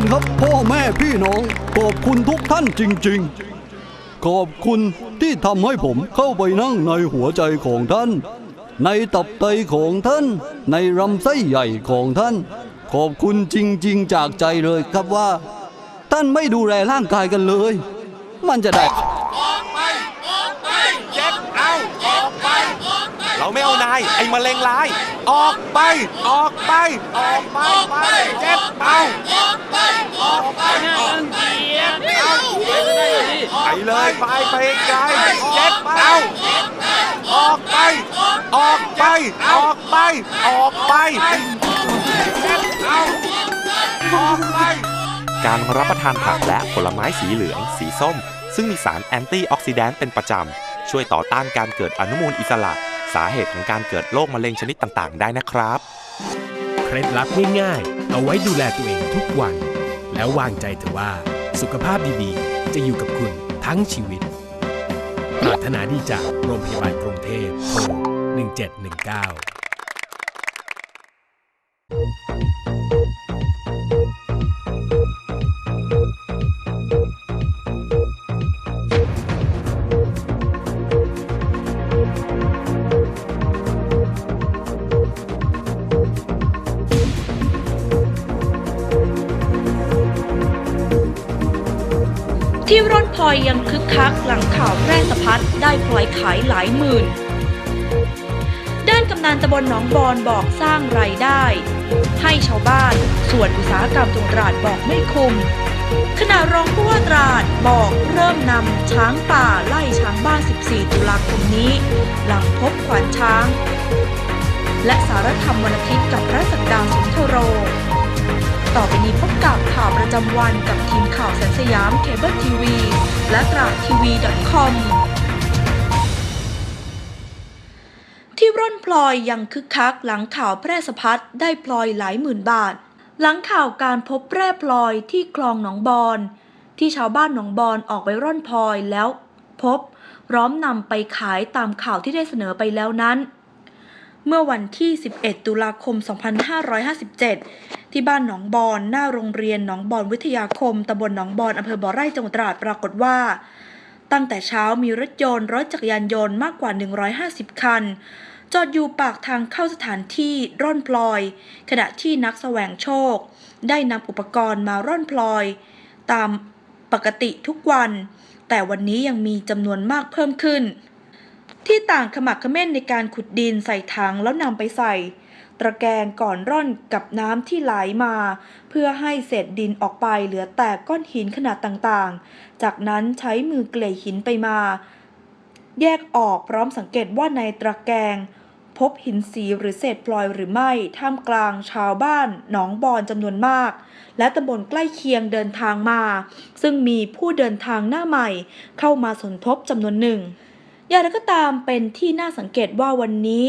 คุณครับพ่อแม่พี่น้อง ขอบคุณทุกท่านจริง ๆ ขอบคุณที่ทำให้ผมเข้าไปนั่งในหัวใจของท่าน ในตับไตของท่าน ในลำไส้ใหญ่ของท่าน ขอบคุณจริง ๆ จากใจเลยครับว่า ท่านไม่ดูแลร่างกายกันเลย มันจะได้เจ็ดเอาออกไปเราไม่เอานาย ไอ้มะเร็งร้าย ออกไป ออกไป ออกไปไปเจ็ดเอา เลยไปไปไกลเจ็ดเอาออกไป ออกไป ออกไป ออกไปเจ็ดเอาออกไป การรับประทานผักและผลไม้สีเหลือง สีส้ม ซึ่งมีสารแอนตี้ออกซิแดนต์เป็นประจำ ช่วยต่อต้านการเกิดอนุมูลอิสระ สาเหตุของการเกิดโรคมะเร็งชนิดต่างๆ ได้นะครับ เคล็ดลับง่ายๆ เอาไว้ดูแลตัวเองทุกวัน แล้ววางใจเถอะว่าสุขภาพดีๆ จะอยู่กับคุณ ทั้งชีวิต ปรารถนาดีจากโรงพยาบาลกรุงเทพโทร1719ที่ร่อนพ ลอยยังคึกคักหลังข่าวแพร่สะพัดได้พลอยขายหลายหมื่น ด้านกำนันตำบลหนองบอนบอกสร้างรายได้ ให้ชาวบ้านส่วนอุตสาหกรรมจังตราดบอกไม่คุมขณะรองผู้ว่าตราดบอกเริ่มนำช้างป่าไล่ช้างบ้าน 14 ตุลาคมนี้ หลังพบขวานช้าง และสารธรรมวันอาทิตย์กับพระสักดาสุนทโร ต่อไปนี้พบกับข่าวประจำวันกับทีมข่าวแสนสยามเคเบิลทีวีและตราดทีวี .com ที่ร่อนพลอยยังคึกคักหลังข่าวแพร่สะพัดได้พลอยหลายหมื่นบาท หลังข่าวการพบแพร่พลอยที่คลองหนองบอน ที่ชาวบ้านหนองบอนออกไปร่อนพลอยแล้วพบพร้อมนำไปขายตามข่าวที่ได้เสนอไปแล้วนั้น เมื่อวันที่ 11 ตุลาคม 2557 ที่บ้านหนองบอนหน้าโรงเรียนหนองบอนวิทยาคมตำบลหนองบอนอำเภอบ่อไร่จังหวัดตราดปรากฏว่า ตั้งแต่เช้ามีรถยนต์รถจักรยานยนต์มากกว่า 150 คัน จอดอยู่ปากทางเข้าสถานที่ร่อนพลอย ขณะที่นักแสวงโชค ได้นำอุปกรณ์มาร่อนพลอย ตามปกติทุกวัน แต่วันนี้ยังมีจำนวนมากเพิ่มขึ้น ที่ต่างขมักเขม้นในการขุดดินใส่ถังแล้วนำไปใส่ ตะแกรงก่อนร่อนกับน้ำที่ไหลมา เพื่อให้เศษดินออกไปเหลือแต่ก้อนหินขนาดต่างๆ จากนั้นใช้มือเกลี่ยหินไปมา แยกออกพร้อมสังเกตว่าในตะแกรงพบหินสีหรือเศษพลอยหรือไม่ ท่ามกลางชาวบ้านหนองบอนจำนวนมาก และตำบลใกล้เคียงเดินทางมา ซึ่งมีผู้เดินทางหน้าใหม่เข้ามาสมทบจำนวนหนึ่ง อย่างไรก็ตามเป็นที่น่าสังเกตว่าวันนี้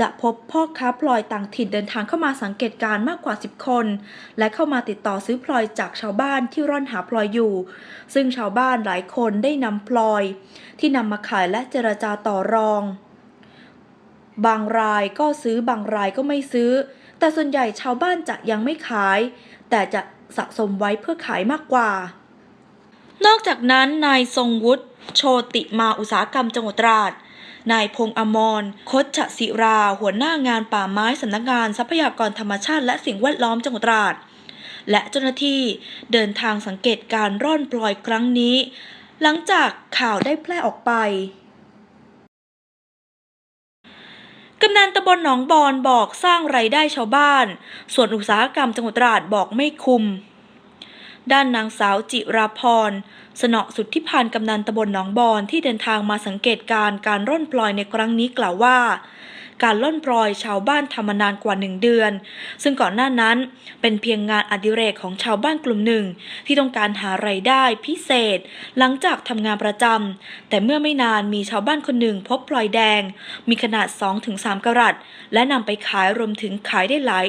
จะพบพ่อค้าพลอยต่างถิ่นเดินทางเข้ามาสังเกตการณ์มากกว่า 10 คน และเข้ามาติดต่อซื้อพลอยจากชาวบ้านที่ร่อนหาพลอยอยู่ ซึ่งชาวบ้านหลายคนได้นำพลอย ที่นำมาขายและเจรจาต่อรอง บางรายก็ซื้อบางรายก็ไม่ซื้อ แต่ส่วนใหญ่ชาวบ้านจะยังไม่ขาย แต่จะสะสมไว้เพื่อขายมากกว่า นอกจากนั้นนายทรงวุฒิ โชติมาอุตสาหกรรมจังหวัดตราด นายพงษ์อมรคดชศิรา หัวหน้างานป่าไม้สำนักงานทรัพยากรธรรมชาติและสิ่งแวดล้อมจังหวัดตราด และเจ้าหน้าที่เดินทางสังเกตการร่อนปลอยครั้งนี้ หลังจากข่าวได้แพร่ออกไปกำนันตำบลหนองบอนบอกสร้างไรายได้ชาวบ้าน ส่วนอุตสาหกรรมจังหวัดตราดบอกไม่คุม ด้านนางสาวจิราพร สนอสุดทธิพันกำนันตำบลหนองบอนที่เดินทางมาสังเกตการ์การร่อนพลอยในครั้งนี้กล่าวว่า การล่อนพลอยชาวบ้านทำมานานกว่าหนึ่งเดือน ซึ่งก่อนหน้านั้นเป็นเพียงงานอดิเรกของชาวบ้านกลุ่มหนึ่ง ที่ต้องการหาไรายได้พิเศษ หลังจากทำงานประจำแต่เมื่อไม่นานมีชาวบ้านคนหนึ่งพบพลอยแดง มีขนาด 2-3 กรัตและนำไปขายรวมถึงขายได้หลาย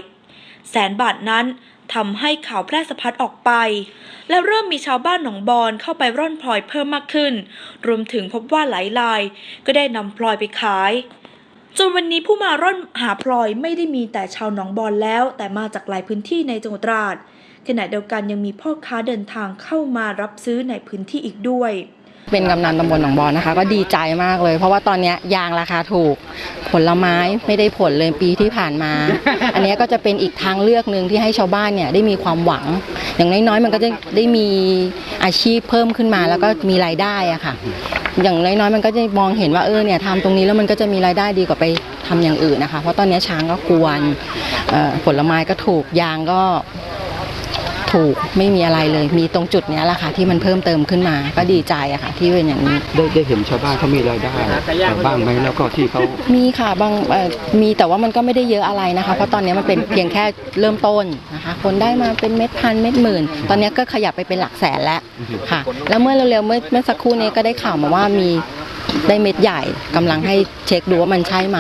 แสนบาทนั้น ทำให้ข่าวแพร่สะพัดออกไป และเริ่มมีชาวบ้านหนองบอนเข้าไปร่อนพลอยเพิ่มมากขึ้น รวมถึงพบว่าหลายรายก็ได้นำพลอยไปขาย จนวันนี้ผู้มาร่อนหาพลอยไม่ได้มีแต่ชาวหนองบอนแล้ว แต่มาจากหลายพื้นที่ในจังหวัดตราดขขณะเดียวกันยังมีพ่อค้าเดินทางเข้ามารับซื้อในพื้นที่อีกด้วย เป็นกำนันตำบลหนองบอนนะคะ ก็ดีใจมากเลย เพราะว่าตอนนี้ยางราคาถูก ผลไม้ไม่ได้ผลเลยปีที่ผ่านมา อันนี้ก็จะเป็นอีกทางเลือกหนึ่งที่ให้ชาวบ้านเนี่ยได้มีความหวัง อย่างน้อยๆ มันก็จะได้มีอาชีพเพิ่มขึ้นมาแล้วก็มีรายได้อะค่ะ อย่างน้อยๆ มันก็จะมองเห็นว่าเออเนี่ยทำตรงนี้แล้วมันก็จะมีรายได้ดีกว่าไปทำอย่างอื่นนะคะ เพราะตอนนี้ช้างก็กวนเอ่อผลไม้ก็ถูกยางก็ ถูกไม่มีอะไรเลย มีตรงจุดเนี้ยแหละค่ะที่มันเพิ่มเติมขึ้นมาก็ดีใจอะค่ะ ที่เป็นอย่างนี้ ได้ได้เห็นชาวบ้านเขามีรายได้บ้างไหมแล้วก็ที่เขามีค่ะบางเอ่อมีแต่ว่ามันก็ไม่ได้เยอะอะไรนะคะ เพราะตอนนี้มันเป็นเพียงแค่เริ่มต้นนะคะ คนได้มาเป็นเม็ดพันเม็ดหมื่น ตอนนี้ก็ขยับไปเป็นหลักแสนแล้วค่ะ แล้วเมื่อเร็วๆเมื่อเมื่อสักครู่นี้ก็ได้ข่าวมาว่ามี ได้เม็ดใหญ่กำลังให้เช็คดูว่ามันใช่ไหม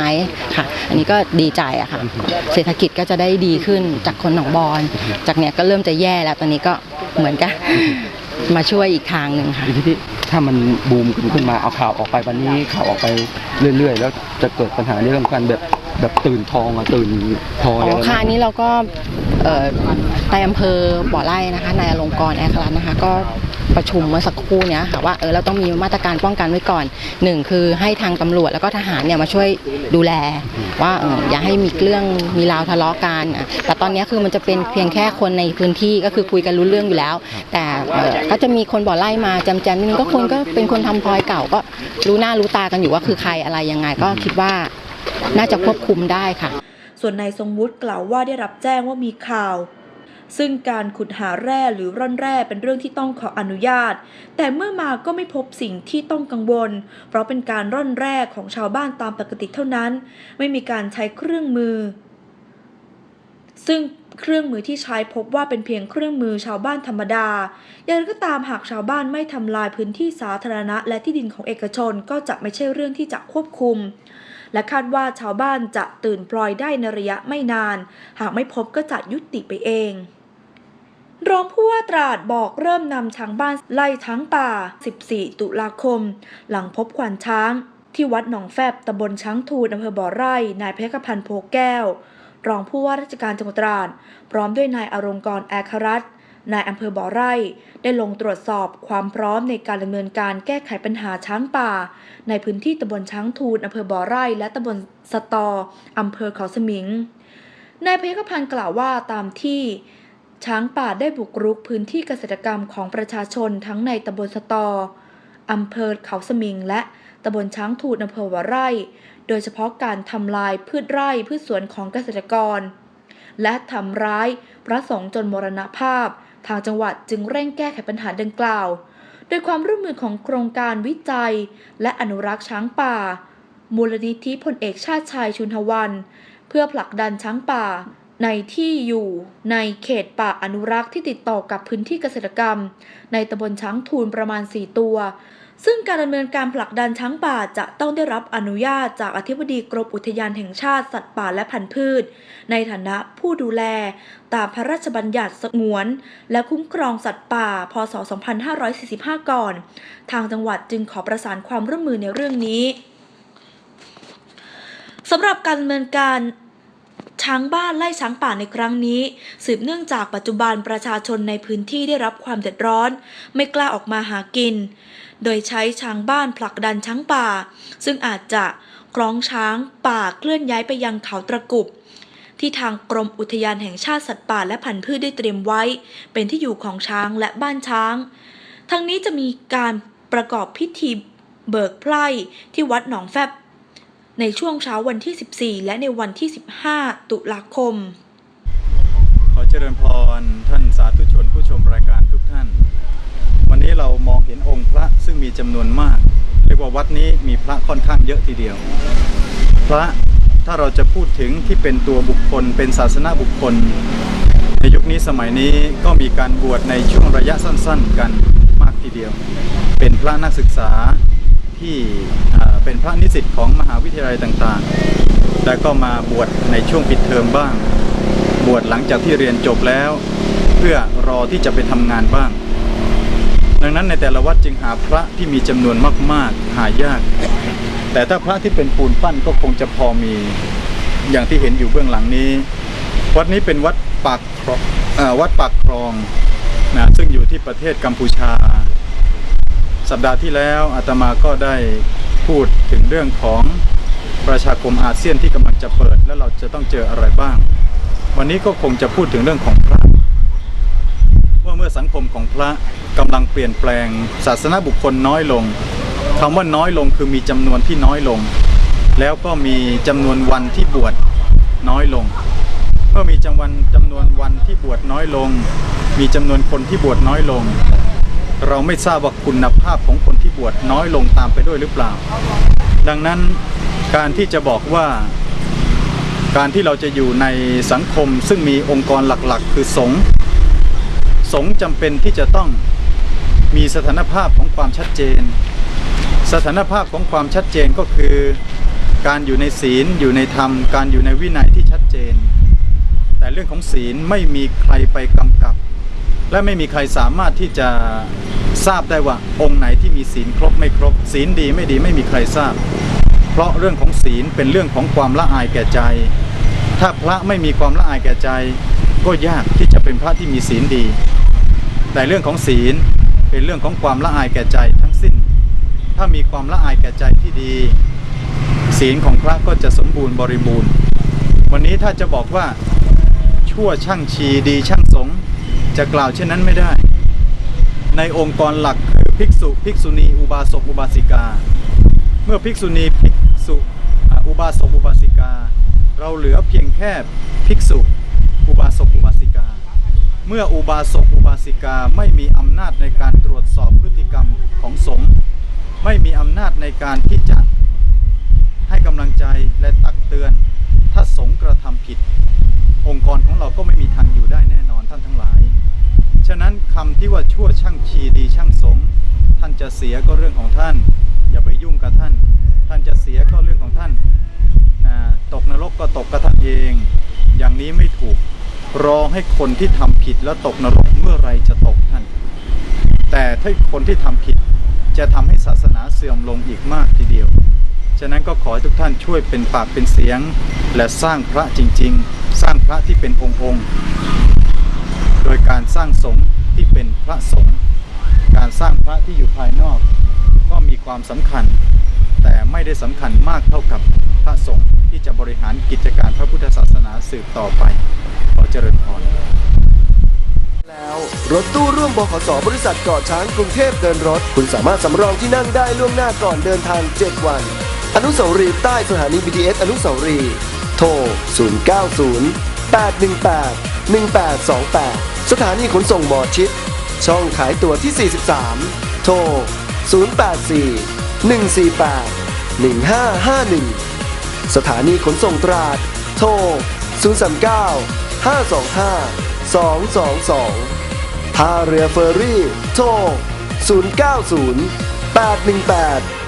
ค่ะ อันนี้ก็ดีใจอะค่ะ เศรษฐกิจก็จะได้ดีขึ้นจากคนหนองบอน จากเนี้ยก็เริ่มจะแย่แล้วตอนนี้ก็เหมือนกันมาช่วยอีกทางหนึ่งค่ะ ทีนี้ถ้ามันบูมขึ้นขึ้นมาเอาข่าวออกไปวันนี้ข่าวออกไปเรื่อย ๆ แล้วจะเกิดปัญหาในเรื่องการแบบแบบตื่นทองอะตื่นพลอยอ๋อะไรอค่ะอันนี้เราก็เอ่อในอำเภอบ่อไร่นะคะนายอลงกรณ์แอคลันนะคะก็ ประชุมเมื่อสักครู่เนี้ยค่ะว่าเออเราต้องมีมาตรการป้องกันไว้ก่อนหนึ่งคือให้ทางตำรวจแล้วก็ทหารเนี่ยมาช่วยดูแล ว่าเอออย่าให้มีเรื่องมีราวทะเลาะกันอะแต่ตอนนี้คือมันจะเป็นเพียงแค่คนในพื้นที่ก็คือคุยกันรู้เรื่องอยู่แล้ว แต่ก็จะมีคนบ่อไร่มาจำแจมนิดนึงก็คนก็เป็นคนทำพลอยเก่าก็รู้หน้ารู้ตากันอยู่ว่าคือใครอะไรยังไง ก็คิดว่าน่าจะควบคุมได้ค่ะ ส่วนนายทรงวุฒิกล่าวว่าได้รับแจ้งว่ามีข่าว ซึ่งการขุดหาแร่หรือร่อนแร่เป็นเรื่องที่ต้องขออนุญาต แต่เมื่อมาก็ไม่พบสิ่งที่ต้องกังวล เพราะเป็นการร่อนแร่ของชาวบ้านตามปกติเท่านั้น ไม่มีการใช้เครื่องมือ ซึ่งเครื่องมือที่ใช้พบว่าเป็นเพียงเครื่องมือชาวบ้านธรรมดา อย่างไรก็ตามหากชาวบ้านไม่ทำลายพื้นที่สาธารณะ และที่ดินของเอกชนก็จะไม่ใช่เรื่องที่จะควบคุม และคาดว่าชาวบ้านจะตื่นปลอยได้ในระยะไม่นาน หากไม่พบก็จะยุติไปเอง รองผู้ว่าตราดบอกเริ่มนำช้างบ้านไล่ช้างป่า 14 ตุลาคม หลังพบขวานช้าง ที่วัดหนองแฟบตำบลช้างทูนอำเภอบ่อไร่ นายเพชรพันธ์โพแก้ว รองผู้ว่าราชการจังหวัดตราด พร้อมด้วยนายอรงกรแอครัตนายอำเภอบ่อไร่ ได้ลงตรวจสอบความพร้อมในการดำเนินการแก้ไขปัญหาช้างป่า ในพื้นที่ตำบลช้างทูนอำเภอบ่อไร่ และตำบลสตออำเภอเขาสมิง นายเพชรพันธ์กล่าวว่าตามที่ ช้างป่าได้บุกรุกพื้นที่เกษตรกรรมของประชาชนทั้งในตำบลสตออำเภอเขาสมิง และตำบลช้างทูนอำเภอบ่อไร่ โดยเฉพาะการทำลายพืชไร่พืชสวนของเกษตรกร และทำร้ายพระสงฆ์จนมรณภาพ ทางจังหวัดจึงเร่งแก้ไขปัญหาดังกล่าว โดยความร่วมมือของโครงการวิจัย และอนุรักษ์ช้างป่า มูลนิธิพลเอกชาติชายชุนทวัน เพื่อผลักดันช้างป่า ในที่อยู่ในเขตป่าอนุรักษ์ที่ติดต่อกับพื้นที่เกษตรกรรม ในตำบลช้างทูนประมาณ 4 ตัว ซึ่งการดำเนินการผลักดันช้างป่าจะต้องได้รับอนุญาตจากอธิบดีกรมอุทยานแห่งชาติสัตว์ป่าและพันธุ์พืช ในฐานะผู้ดูแล ตามพระราชบัญญัติสงวน และคุ้มครองสัตว์ป่า พศ 2545 ก่อน ทางจังหวัดจึงขอประสานความร่วมมือในเรื่องนี้สำหรับการดำเนินการ ช้างบ้านไล่ช้างป่าในครั้งนี้ สืบเนื่องจากปัจจุบันประชาชนในพื้นที่ได้รับความเดือดร้อน ไม่กล้าออกมาหากิน โดยใช้ช้างบ้านผลักดันช้างป่า ซึ่งอาจจะคล้องช้างป่าเคลื่อนย้ายไปยังเขาตะกุบ ที่ทางกรมอุทยานแห่งชาติสัตว์ป่าและพันธุ์พืชได้เตรียมไว้ เป็นที่อยู่ของช้างและบ้านช้าง ทั้งนี้จะมีการประกอบพิธีเบิกไพร่ที่วัดหนองแฟบ ในช่วงเช้าวันที่ 14 และในวันที่ 15 ตุลาคม ขอเจริญพรท่านสาธุชนผู้ชมรายการทุกท่าน วันนี้เรามองเห็นองค์พระซึ่งมีจำนวนมาก เรียกว่าวัดนี้มีพระค่อนข้างเยอะทีเดียว พระถ้าเราจะพูดถึงที่เป็นตัวบุคคล เป็นศาสนาบุคคล ในยุคนี้สมัยนี้ก็มีการบวชในช่วงระยะสั้น ๆ กันมากทีเดียว เป็นพระนักศึกษา ที่เป็นพระนิสิตของมหาวิทยาลัยต่างๆ แล้วก็มาบวชในช่วงปิดเทอมบ้าง บวชหลังจากที่เรียนจบแล้ว เพื่อรอที่จะไปทำงานบ้าง ดังนั้นในแต่ละวัดจึงหาพระที่มีจำนวนมากๆ หายาก แต่ถ้าพระที่เป็นปูนปั้นก็คงจะพอมีอย่างที่เห็นอยู่เบื้องหลังนี้ วัดนี้เป็นวัดปากวัดปากคลองนะซึ่งอยู่ที่ประเทศกัมพูชา สัปดาห์ที่แล้วอาตมาก็ได้พูดถึงเรื่องของประชาคมอาเซียนที่กำลังจะเปิด แล้วเราจะต้องเจออะไรบ้าง วันนี้ก็คงจะพูดถึงเรื่องของพระว่าเมื่อสังคมของพระกำลังเปลี่ยนแปลง ศาสนาบุคคลน้อยลงคำว่าน้อยลงคือมีจำนวนที่น้อยลง แล้วก็มีจำนวนวันที่บวชน้อยลง เมื่อมีจำวันจำนวนวันที่บวชน้อยลง มีจำนวนคนที่บวชน้อยลง เราไม่ทราบว่าคุณภาพของคนที่บวชน้อยลงตามไปด้วยหรือเปล่า ดังนั้นการที่จะบอกว่า การที่เราจะอยู่ในสังคมซึ่งมีองค์กรหลักๆ คือสงฆ์สงฆ์จำเป็นที่จะต้องมีสถานภาพของความชัดเจน สถานภาพของความชัดเจนก็คือ การอยู่ในศีลอยู่ในธรรม การอยู่ในวินัยที่ชัดเจน แต่เรื่องของศีลไม่มีใครไปกำกับ และไม่มีใครสามารถที่จะทราบได้ว่าองค์ไหนที่มีศีลครบไม่ครบ ศีลดีไม่ดีไม่มีใครทราบ เพราะเรื่องของศีลเป็นเรื่องของความละอายแก่ใจ ถ้าพระไม่มีความละอายแก่ใจ ก็ยากที่จะเป็นพระที่มีศีลดี แต่เรื่องของศีลเป็นเรื่องของความละอายแก่ใจทั้งสิ้น ถ้ามีความละอายแก่ใจที่ดี ศีลของพระก็จะสมบูรณ์บริบูรณ์ วันนี้ถ้าจะบอกว่าชั่วช่างชีดีช่างสงฆ์ จะกล่าวเช่นนั้นไม่ได้ ในองค์กรหลักคือภิกษุ ภิกษุณี อุบาสก อุบาสิกา เมื่อภิกษุณี ภิกษุอุบาสก อุบาสิกา เราเหลือเพียงแค่ภิกษุ อุบาสก อุบาสิกา เมื่ออุบาสก อุบาสิกาไม่มีอำนาจในการตรวจสอบพฤติกรรมของสงฆ์ ไม่มีอำนาจในการที่จะให้กำลังใจและตักเตือน ถ้าสงกระทำผิด องค์กรของเราก็ไม่มีทางอยู่ได้แน่นอนท่านทั้งหลาย ฉะนั้นคำที่ว่าชั่วช่างชีดีช่างสงท่านจะเสียก็เรื่องของท่าน อย่าไปยุ่งกับท่าน ท่านจะเสียก็เรื่องของท่านนะตกนรกก็ตกกับท่านเอง อย่างนี้ไม่ถูกรอให้คนที่ทำผิดแล้วตกนรกเมื่อไรจะตกท่าน แต่ถ้าคนที่ทำผิดจะทำให้ศาสนาเสื่อมลงอีกมากทีเดียว ฉะนั้นก็ขอให้ทุกท่านช่วยเป็นปากเป็นเสียง และสร้างพระจริง ๆ สร้างพระที่เป็นองค์องค์โดยการสร้างสงฆ์ที่เป็นพระสงฆ์การสร้างพระที่อยู่ภายนอก ก็มีความสำคัญ แต่ไม่ได้สำคัญมากเท่ากับพระสงฆ์ที่จะบริหารกิจการพระพุทธศาสนาสืบต่อไปขอเจริญพรแล้วรถตู้ร่วมบขสบริษัทเกาะช้างกรุงเทพเดินรถ คุณสามารถสำรองที่นั่งได้ล่วงหน้าก่อนเดินทาง 7 วัน อนุสาวรีย์ใต้สถานี BTS อนุสาวรีย์โทร 090 818 1828 สถานีขนส่งหมอชิด ช่องขายตั๋วที่ 43 โทร 084 148 1551 สถานีขนส่งตราด โทร 039 525 222 ท่าเรือเฟอร์รี่ โทร 090 818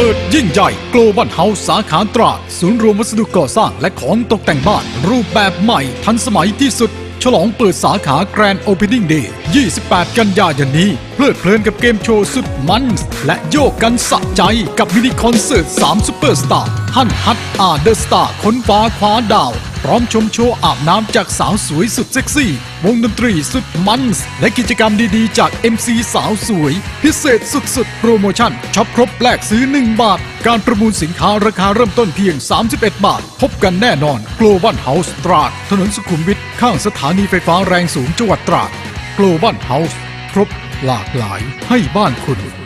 เปิดยิ่งใหญ่ Global House สาขาตราดศูนย์รวมวัสดุก่อสร้างและของตกแต่งบ้าน รูปแบบใหม่ทันสมัยที่สุด ฉลองเปิดสาขา Grand Opening Day 28 กันยายนนี้ เพลิดเพลินกับเกมโชว์สุดมัน และโยกกันสะใจกับมินิคอนเสิร์ต 3 ซุปเปอร์สตาร์ฮันฮัตอาเดอร์สตาร์ค้นฟ้าคว้าดาว พร้อมชมโชว์อาบน้ำจากสาวสวยสุดเซ็กซี่ วงดนตรีสุดมันส์และกิจกรรมดีๆ จาก MC สาวสวย พิเศษสุดๆ โปรโมชั่นช็อปครบแลกซื้อ 1 บาท การประมูลสินค้าราคาเริ่มต้นเพียง 31 บาท พบกันแน่นอน Global House ตราด ถนนสุขุมวิทข้างสถานีไฟฟ้าแรงสูงจังหวัดตราด Global House ครบหลากหลายให้บ้านคุณ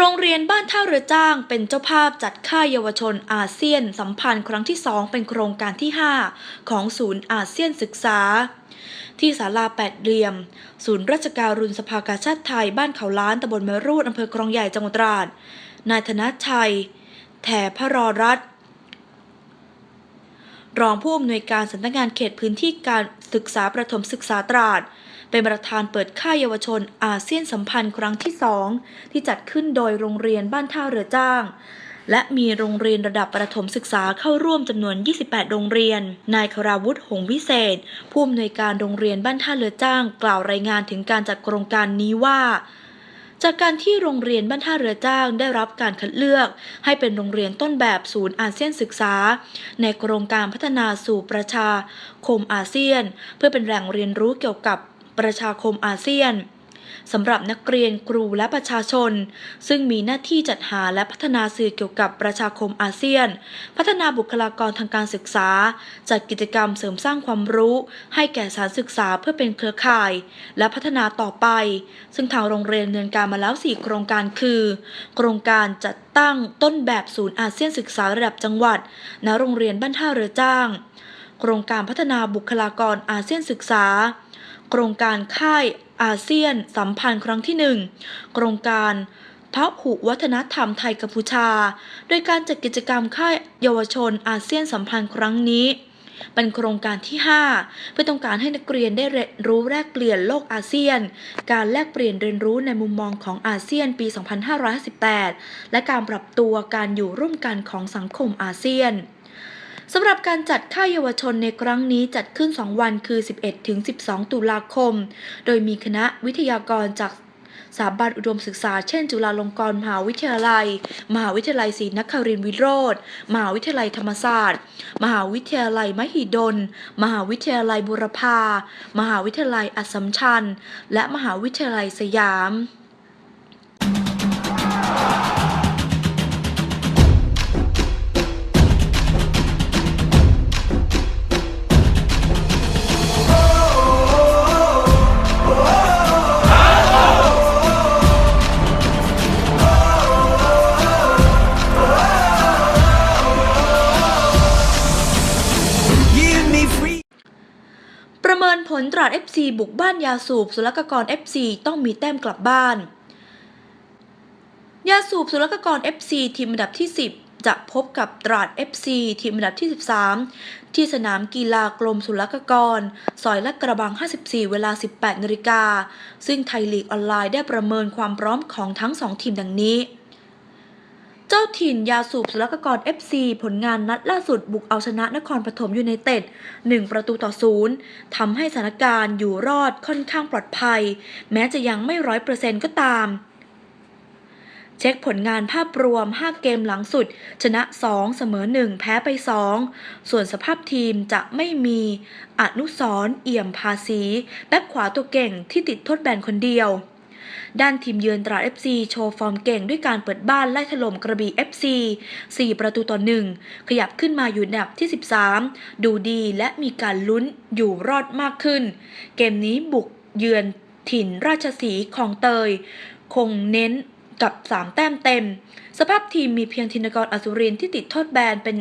โรงเรียนบ้านท่าเรือจ้างเป็นเจ้าภาพจัดค่ายเยาวชนอาเซียนสัมพันธ์ครั้งที่ 2 เป็นโครงการที่ 5 ของศูนย์อาเซียนศึกษา ที่ศาลาแปดเหลี่ยม ศูนย์ราชการรุนสภากาชาติไทยบ้านเขาล้านตำบลมรูดอำเภอคลองใหญ่จังหวัดตราด นายธนชัย แถพระรอรัตรองผู้อำนวยการสำนักงานเขตพื้นที่การศึกษาประถมศึกษาตราด เป็นประธานเปิดค่ายเยาวชนอาเซียนสัมพันธ์ครั้งที่2ที่จัดขึ้นโดยโรงเรียนบ้านท่าเรือจ้าง และมีโรงเรียนระดับประถมศึกษาเข้าร่วมจำนวน 28 โรงเรียน นายคราวุฒิหงวิเศษ ผู้อำนวยการโรงเรียนบ้านท่าเรือจ้าง กล่าวรายงานถึงการจัดโครงการนี้ว่าจากการที่โรงเรียนบ้านท่าเรือจ้างได้รับการคัดเลือก ให้เป็นโรงเรียนต้นแบบศูนย์อาเซียนศึกษา ในโครงการพัฒนาสู่ประชาคมอาเซียน เพื่อเป็นแหล่งเรียนรู้เกี่ยวกับ ประชาคมอาเซียนสำหรับนักเรียนครูและประชาชน ซึ่งมีหน้าที่จัดหาและพัฒนาสื่อเกี่ยวกับประชาคมอาเซียน พัฒนาบุคลากรทางการศึกษา จัดกิจกรรมเสริมสร้างความรู้ ให้แก่สารศึกษาเพื่อเป็นเครือข่าย และพัฒนาต่อไป ซึ่งทางโรงเรียนดำเนินการมาแล้ว 4 โครงการคือ โครงการจัดตั้งต้นแบบศูนย์อาเซียนศึกษาระดับจังหวัดณโรงเรียนบ้านท่าเรือจ้าง โครงการพัฒนาบุคลากรอาเซียนศึกษา โครงการค่ายอาเซียนสัมพันธ์ครั้งที่ 1 โครงการพหุวัฒนธรรมไทยกัมพูชา โดยการจัดกิจกรรมค่ายเยาวชนอาเซียนสัมพันธ์ครั้งนี้ เป็นโครงการที่ 5 เพื่อต้องการให้นักเรียนได้เรียนรู้แลกเปลี่ยนโลกอาเซียน การแลกเปลี่ยนเรียนรู้ในมุมมองของอาเซียนปี 2558 และการปรับตัวการอยู่ร่วมกันของสังคมอาเซียน สำหรับการจัดค่ายเยาวชนในครั้งนี้จัดขึ้น 2 วันคือ 11 ถึง 12 ตุลาคม โดยมีคณะวิทยากรจากสถาบันอุดมศึกษา เช่น จุฬาลงกรณ์มหาวิทยาลัย มหาวิทยาลัยศรีนครินทรวิโรธมหาวิทยาลัยธรรมศาสตร์ มหาวิทยาลัยมหิดล มหาวิทยาลัยบุรพา มหาวิทยาลัยอัสสัมชัญ และมหาวิทยาลัยสยาม ลตราด FC บุกบ้านยาสูบศุลกากร FC ต้องมีแต้มกลับบ้าน ยาสูบศุลกากร FC ทีมอันดับที่ 10 จะพบกับตราด FC ทีมอันดับที่ 13 ที่สนามกีฬากรมศุลกากร ซอยลาดกระบัง 54 เวลา 18นาฬิกาซึ่งไทยลีกออนไลน์ได้ประเมินความพร้อมของทั้ง 2 ทีมดังนี้ เจ้าถิ่นยาสูบศุลกากร FC ผลงานนัดล่าสุดบุกเอาชนะนครปฐมยูไนเต็ด1ประตูต่อศูนย์ทำให้สถานการณ์อยู่รอดค่อนข้างปลอดภัย แม้จะยังไม่ร้อยเปอร์เซ็นต์ก็ตาม เช็คผลงานภาพรวม 5 เกมหลังสุด ชนะ 2 เสมอ 1 แพ้ไป 2 ส่วนสภาพทีมจะไม่มีอนุสรเอี่ยมภาษี แบ็คขวาตัวเก่งที่ติดโทษแบนคนเดียว ด้านทีมเยือนตราด FC โชว์ฟอร์มเก่งด้วยการเปิดบ้านไล่ถล่มกระบี่ FC 4 ประตูต่อ 1 ขยับขึ้นมาอยู่อันดับที่ 13 ดูดีและมีการลุ้นอยู่รอดมากขึ้น เกมนี้บุกเยือนถิ่นราชสีห์ของเตย คงเน้นกับ 3 แต้มเต็ม สภาพทีมมีเพียงธินกรอสุรินที่ติดโทษแบนเป็น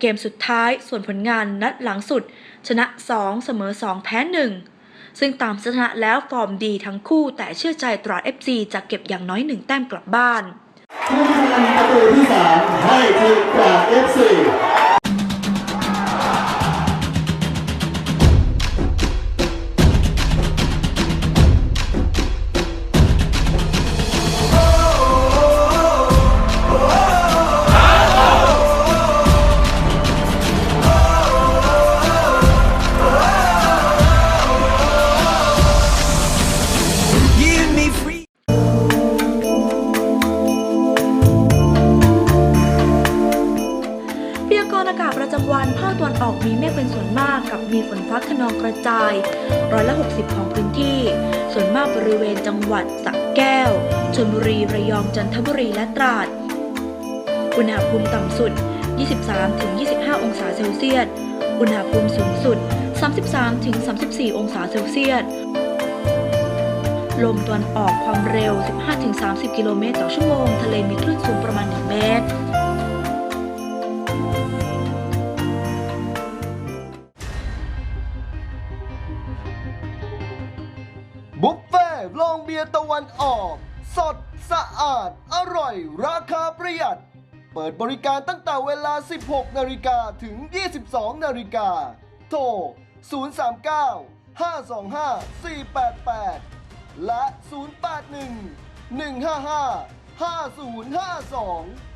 เกมสุดท้ายส่วนผลงานนัดหลังสุด ชนะ 2 เสมอ 2 แพ้ 1 ซึ่งตามสถานะแล้วฟอร์มดีทั้งคู่แต่เชื่อใจตราด FC จะเก็บอย่างน้อยหนึ่งแต้มกลับบ้านประตูที่3ให้ทีมตราด FC จันทบุรีและตราด อุณหภูมิต่ำสุด 23-25 องศาเซลเซียส อุณหภูมิสูงสุด 33-34 องศาเซลเซียส ลมตะวันออกความเร็ว 15-30 กิโลเมตรต่อชั่วโมง ทะเลมีคลื่นสูงประมาณ 1 เมตร ลา 16 นาฬิกาถึง 22 นาฬิกา โทร 039 525 488 และ 081 155 5052